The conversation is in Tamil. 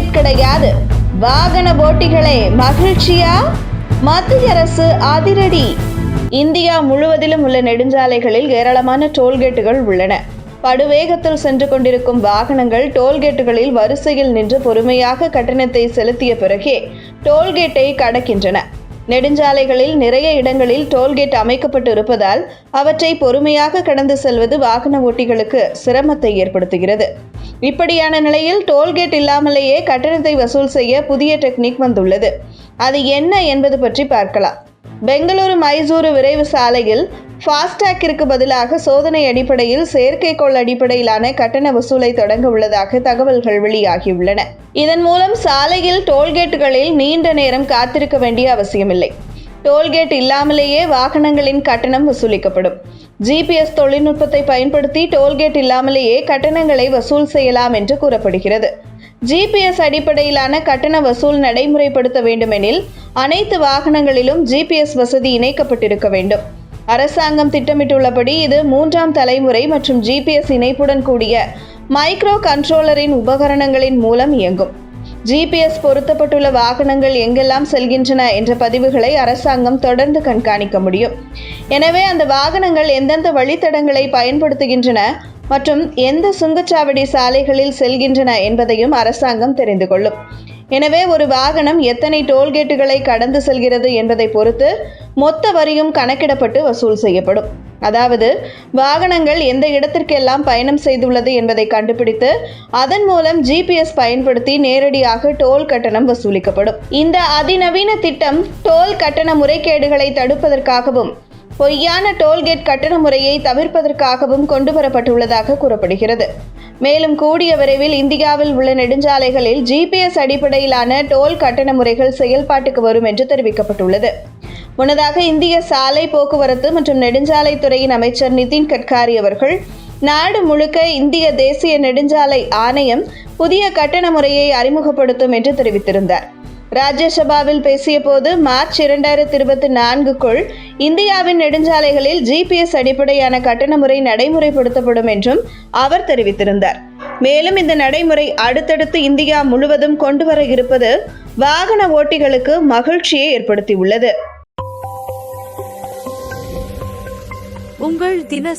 டிக்கெட் கிடையாது வாகன போட்டிகளே மகிழ்ச்சியா? மத்திய அரசு அதிரடி. இந்தியா முழுவதிலும் உள்ள நெடுஞ்சாலைகளில் ஏராளமான டோல்கேட்டுகள் உள்ளன. படுவேகத்தில் சென்று கொண்டிருக்கும் வாகனங்கள் டோல்கேட்டுகளில் வரிசையில் நின்று பொறுமையாக கட்டணத்தை செலுத்திய பிறகே டோல்கேட்டை கடக்கின்றன. நெடுஞ்சாலைகளில் நிறைய இடங்களில் டோல்கேட் அமைக்கப்பட்டு இருப்பதால் அவற்றை பொறுமையாக கடந்து செல்வது வாகன ஓட்டிகளுக்கு சிரமத்தை ஏற்படுத்துகிறது. இப்படியான நிலையில் டோல்கேட் இல்லாமலேயே கட்டணத்தை வசூல் செய்ய புதிய டெக்னிக் வந்துள்ளது. அது என்ன என்பது பற்றி பார்க்கலாம். பெங்களூரு மைசூரு விரைவு சாலையில் ஃபாஸ்டேக்கிற்கு பதிலாக சோதனை அடிப்படையில் செயற்கைக்கோள் அடிப்படையிலான கட்டண வசூலை தொடங்க உள்ளதாக தகவல்கள் வெளியாகியுள்ளன. இதன் மூலம் சாலையில் டோல்கேட்டுகளில் நீண்ட நேரம் காத்திருக்க வேண்டிய அவசியமில்லை. டோல்கேட் இல்லாமலேயே வாகனங்களின் கட்டணம் வசூலிக்கப்படும். ஜிபிஎஸ் தொழில்நுட்பத்தை பயன்படுத்தி டோல்கேட் இல்லாமலேயே கட்டணங்களை வசூல் செய்யலாம் என்று கூறப்படுகிறது. ஜிபிஎஸ் அடிப்படையிலான கட்டண வசூல் நடைமுறைப்படுத்த வேண்டுமெனில் அனைத்து வாகனங்களிலும் ஜிபிஎஸ் வசதி இணைக்கப்பட்டிருக்க வேண்டும். அரசாங்கம் திட்டமிட்டுள்ளபடி இது மூன்றாம் தலைமுறை மற்றும் ஜிபிஎஸ் இணைப்புடன் கூடிய மைக்ரோ கண்ட்ரோலரின் உபகரணங்களின் மூலம் இயங்கும். ஜிபிஎஸ் பொருத்தப்பட்டுள்ள வாகனங்கள் எங்கெல்லாம் செல்கின்றன என்ற பதிவுகளை அரசாங்கம் தொடர்ந்து கண்காணிக்க முடியும். எனவே அந்த வாகனங்கள் எந்தெந்த வழித்தடங்களை பயன்படுத்துகின்றன மற்றும் எந்த சுங்கச்சாவடி சாலைகளில் செல்கின்றன என்பதையும் அரசாங்கம் தெரிந்து கொள்ளும். எனவே ஒரு வாகனம் எத்தனை டோல்கேட்டுகளை கடந்து செல்கிறது என்பதை பொறுத்து மொத்த வரியும் கணக்கிடப்பட்டு வசூல் செய்யப்படும். அதாவது வாகனங்கள் எந்த இடத்திற்கெல்லாம் பயணம் செய்துள்ளது என்பதை கண்டுபிடித்து அதன் மூலம் ஜிபிஎஸ் பயன்படுத்தி நேரடியாக டோல் கட்டணம் வசூலிக்கப்படும். இந்த அதிநவீன திட்டம் டோல் கட்டண முறைகேடுகளை தடுப்பதற்காகவும் பொய்யான டோல்கேட் கட்டண முறையை தவிர்ப்பதற்காகவும் கொண்டு வரப்பட்டுள்ளதாக கூறப்படுகிறது. மேலும் கூடிய விரைவில் இந்தியாவில் உள்ள நெடுஞ்சாலைகளில் ஜிபிஎஸ் அடிப்படையிலான டோல் கட்டண முறைகள் செயல்பாட்டுக்கு வரும் என்று தெரிவிக்கப்பட்டுள்ளது. முன்னதாக இந்திய சாலை போக்குவரத்து மற்றும் நெடுஞ்சாலைத்துறையின் அமைச்சர் நிதின் கட்காரி அவர்கள் நாடு முழுக்க இந்திய தேசிய நெடுஞ்சாலை ஆணையம் புதிய கட்டண முறையை அறிமுகப்படுத்தும் என்று தெரிவித்திருந்தார். ராஜ்யசபாவில் பேசியபோது மார்ச் இரண்டாயிரத்தி இருபத்தி நான்குக்குள் இந்தியாவின் நெடுஞ்சாலைகளில் ஜிபிஎஸ் அடிப்படையான கட்டண முறை நடைமுறைப்படுத்தப்படும் என்றும் அவர் தெரிவித்திருந்தார். மேலும் இந்த நடைமுறை அடுத்தடுத்து இந்தியா முழுவதும் கொண்டு வர இருப்பது வாகன ஓட்டிகளுக்கு மகிழ்ச்சியை ஏற்படுத்தியுள்ளது. உங்கள் தின